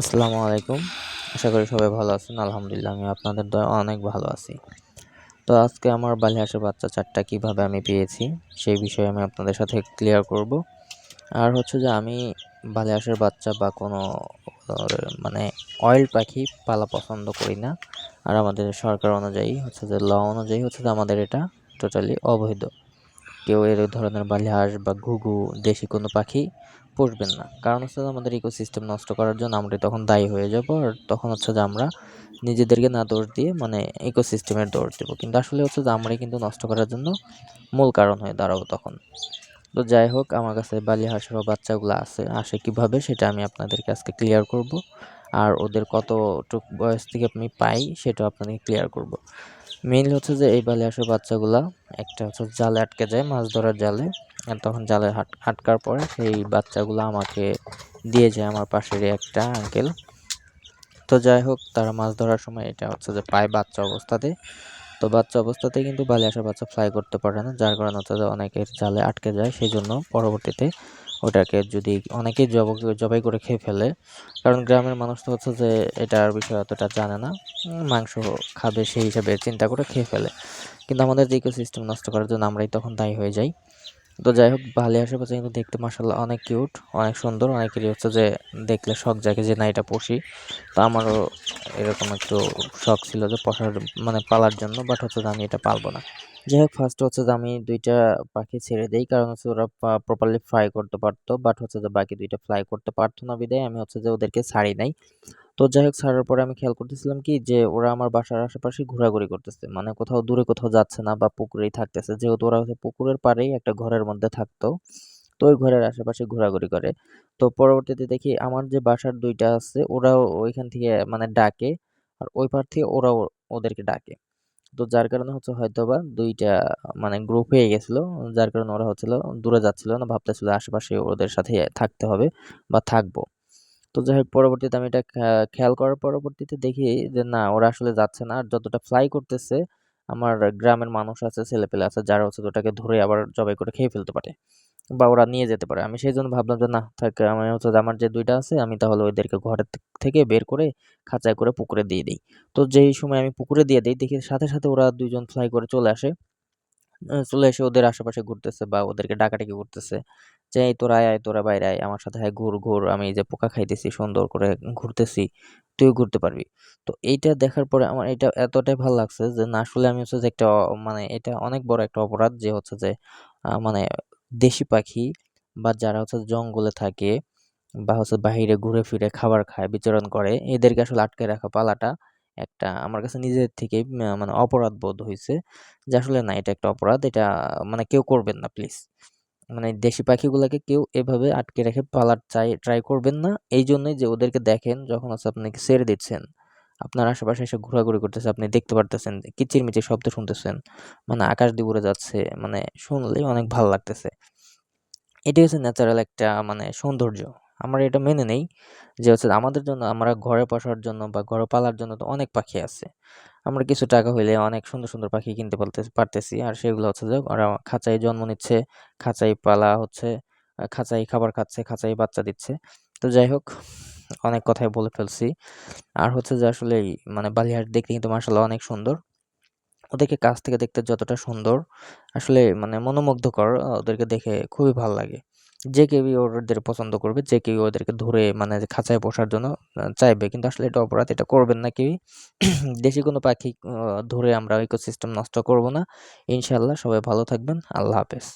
আসসালামু আলাইকুম। আশা করি সবাই ভালো আছেন। আলহামদুলিল্লাহ আমি আপনাদের দয়া অনেক ভালো আছি। তো আজকে আমার বালি বালিহাঁসের বাচ্চা চারটা কীভাবে আমি পেয়েছি, সেই বিষয়ে আমি আপনাদের সাথে ক্লিয়ার করব। আর হচ্ছে যে আমি বালি বালিহাঁসের বাচ্চা বা কোনো মানে অয়েল পাখি পালা পছন্দ করি না। আর আমাদের সরকার অনুযায়ী হচ্ছে যে ল অনুযায়ী হচ্ছে যে আমাদের এটা টোটালি অবৈধ। কেউ এর ধরনের বালিহাঁস বা ঘুঘু, দেশি কোনো পাখি পুষবেন না। কারণ হচ্ছে আমাদের ইকোসিস্টেম নষ্ট করার জন্য আমরা তখন দায়ী হয়ে যাব আর তখন হচ্ছে যে আমরা নিজেদেরকে না দোষ দিয়ে মানে ইকোসিস্টেমের দোষ দেবো। কিন্তু আসলে হচ্ছে যে আমরাই কিন্তু নষ্ট করার জন্য মূল কারণ হয়ে দাঁড়াবো তখন। তো যাই হোক, আমার কাছে বালি হাঁসের বাচ্চাগুলো আছে, আসে কীভাবে সেটা আমি আপনাদেরকে আজকে ক্লিয়ার করব। আর ওদের কতটুক বয়স থেকে আমি পাই সেটাও আপনাদেরকে ক্লিয়ার করব। মেইনলি হচ্ছে যে এই বালি হাঁসের বাচ্চাগুলা, একটা হচ্ছে জালে আটকে যায়, মাছ ধরার জালে, আর তখন জালে আটকার পরে সেই বাচ্চাগুলো আমাকে দিয়ে যায় আমার পাশেরই একটা আঙ্কেল তো যাই হোক, তারা মাছ ধরার সময় এটা হচ্ছে যে পায় বাচ্চা অবস্থাতে। তো বাচ্চা অবস্থাতে কিন্তু বালি আসার বাচ্চা ফ্লাই করতে পারে না, যার কারণে হচ্ছে যে অনেকের জালে আটকে যায় সেই জন্য পরবর্তীতে ওটাকে যদি অনেকেই জব, জবাই করে খেয়ে ফেলে, কারণ গ্রামের মানুষ তো হচ্ছে যে এটার বিষয়ে অতটা জানে না মাংস খাবে সেই হিসাবে চিন্তা করে খেয়ে ফেলে। কিন্তু আমাদের যে ইকোসিস্টেম নষ্ট করার জন্য আমরাই তখন দায়ী হয়ে যাই। তো যাই হোক ভালে আশেপাশে কিন্তু দেখতে মাসাল্লাহ অনেক কিউট অনেক সুন্দর, অনেকেরই হচ্ছে যে দেখলে শখ জাগে যে না, এটা পুষি তো আমারও এরকম একটু শখ ছিল যে পশার মানে পালার জন্য বাট হচ্ছে যে আমি এটা পালবো না। যাই হোক ফার্স্ট হচ্ছে যে আমি দুইটা পাখি ছেড়ে দিই, কারণ হচ্ছে ওরা প্রপারলি ফ্লাই করতে পারতো বাট হচ্ছে যে বাকি দুইটা ফ্লাই করতে পারতো না বিদায়, আমি হচ্ছে যে ওদেরকে ছাড়ি নাই। তো যাই হোক ছাড়ার পরে আমি খেয়াল করতেছিলাম কি যে ওরা আমার বাসার আশেপাশে ঘোরাঘুরি করতেছে। মানে কোথাও দূরে কোথাও যাচ্ছে না বা পুকুরেই থাকতেছে। যেহেতু ওরা হচ্ছে পুকুরের পাড়েই একটা ঘরের মধ্যে থাকতো, তো ওই ঘরের আশেপাশে ঘোরাঘুরি করে। তো পরবর্তীতে দেখি আমার যে বাসার দুইটা আছে, ওরাও ওইখান থেকে মানে ডাকে আর ওই পার থেকে ওরাও ওদেরকে ডাকে। তো যার কারণে হচ্ছে হয়তো বা দুইটা মানে গ্রুপ হয়ে গেছিল, যার কারণে ওরা হচ্ছিল দূরে যাচ্ছিল না, ভাবতেছিল আশেপাশে ওদের সাথে থাকতে হবে বা থাকব। তো যাই হোক পরবর্তীতে আমি এটা খেয়াল করার পরবর্তীতে দেখি যে না, ওরা আসলে যাচ্ছে না। আর যতটা ফ্লাই করতেছে, আমার গ্রামের মানুষ আছে, ছেলেপেলে আছে, যারা হচ্ছে ওটাকে ধরে আবার জবাই করে খেয়ে ফেলতে পারে বা ওরা নিয়ে যেতে পারে। আমি সেই জন্য ভাবলাম যে না, থাকে, আমি হচ্ছে যে আমার যে দুইটা আছে, আমি তাহলে ওদেরকে ঘরের থেকে বের করে খাঁচায় করে পুকুরে দিয়ে দিই। তো যেই সময় আমি পুকুরে দিয়ে দিই, দেখি সাথে সাথে ওরা দুইজন ফ্লাই করে চলে আসে। চলে এসে ওদের আশেপাশে ঘুরতেছে বা ওদেরকে ডাকাডাকি করতেছে। যে, এই তোরা আয় তোরা বাইরে আয়, আমার সাথে আয়, ঘুর ঘুর, আমি যে পোকা খাইতেছি, সুন্দর করে ঘুরতেছি তুই ঘুরতে পারবি। তো এইটা দেখার পরে আমার এটা এতটাই ভালো লাগছে যে, না, আসলে আমি হচ্ছে যে একটা মানে এটা অনেক বড় একটা অপরাধ যে হচ্ছে যে মানে দেশি পাখি বা যারা হচ্ছে জঙ্গলে থাকে বা হচ্ছে বাহিরে ঘুরে ফিরে খাবার খায়, বিচরণ করে, এদেরকে আসলে আটকে রাখা পালাটা একটা আমার কাছে নিজের থেকেই মানে অপরাধ বোধ হয়েছে যে, আসলে না, এটা একটা অপরাধ, এটা মানে কেউ করবেন না, প্লিজ। মানে দেশি পাখিগুলোকে কেউ এভাবে আটকে রেখে পালার চাই ট্রাই করবেন না। এই জন্যই যে ওদেরকে দেখেন যখন হচ্ছে আপনাকে ছেড়ে দিচ্ছেন। আপনার আশেপাশে এসে ঘোরাঘুরি করতেছে, আপনি দেখতে পারতেছেন কিচির মিচির শব্দ শুনতেছেন মানে আকাশ দিয়ে উড়ে যাচ্ছে মানে শুনলেই অনেক ভালো লাগতেছে। এটি হচ্ছে ন্যাচারাল একটা মানে সৌন্দর্য। আমরা এটা মেনে নেই যে হচ্ছে আমাদের জন্য আমরা ঘরে বসার জন্য বা ঘরে পালার জন্য তো অনেক পাখি আছে। আমরা কিছু টাকা হইলে অনেক সুন্দর সুন্দর পাখি কিনতে পারতে পারতেছি। আর সেগুলো হচ্ছে যে ওরা খাঁচাই জন্ম নিচ্ছে খাঁচাই পালা হচ্ছে খাঁচাই খাবার খাচ্ছে খাঁচাই বাচ্চা দিচ্ছে। তো যাই হোক, অনেক কথাই বলে ফেলছি। আর হচ্ছে যে আসলে মানে বালিহাট দেখতে কিন্তু মার্শাল্লাহ অনেক সুন্দর। ওদেরকে কাছ থেকে দেখতে যতটা সুন্দর, আসলে মানে মনোমুগ্ধকর ওদেরকে দেখে খুবই ভালো লাগে। যে কেউই ওদের পছন্দ করবে, যে কেউ ওদেরকে ধরে মানে খাঁচায় বসার জন্য চাইবে। কিন্তু আসলে এটা অপরাধ, এটা করবেন না কেউই। দেশি কোনো পাখি ধরে আমরা ইকোসিস্টেম নষ্ট করব না। ইনশাল্লাহ সবাই ভালো থাকবেন। আল্লাহ হাফেজ।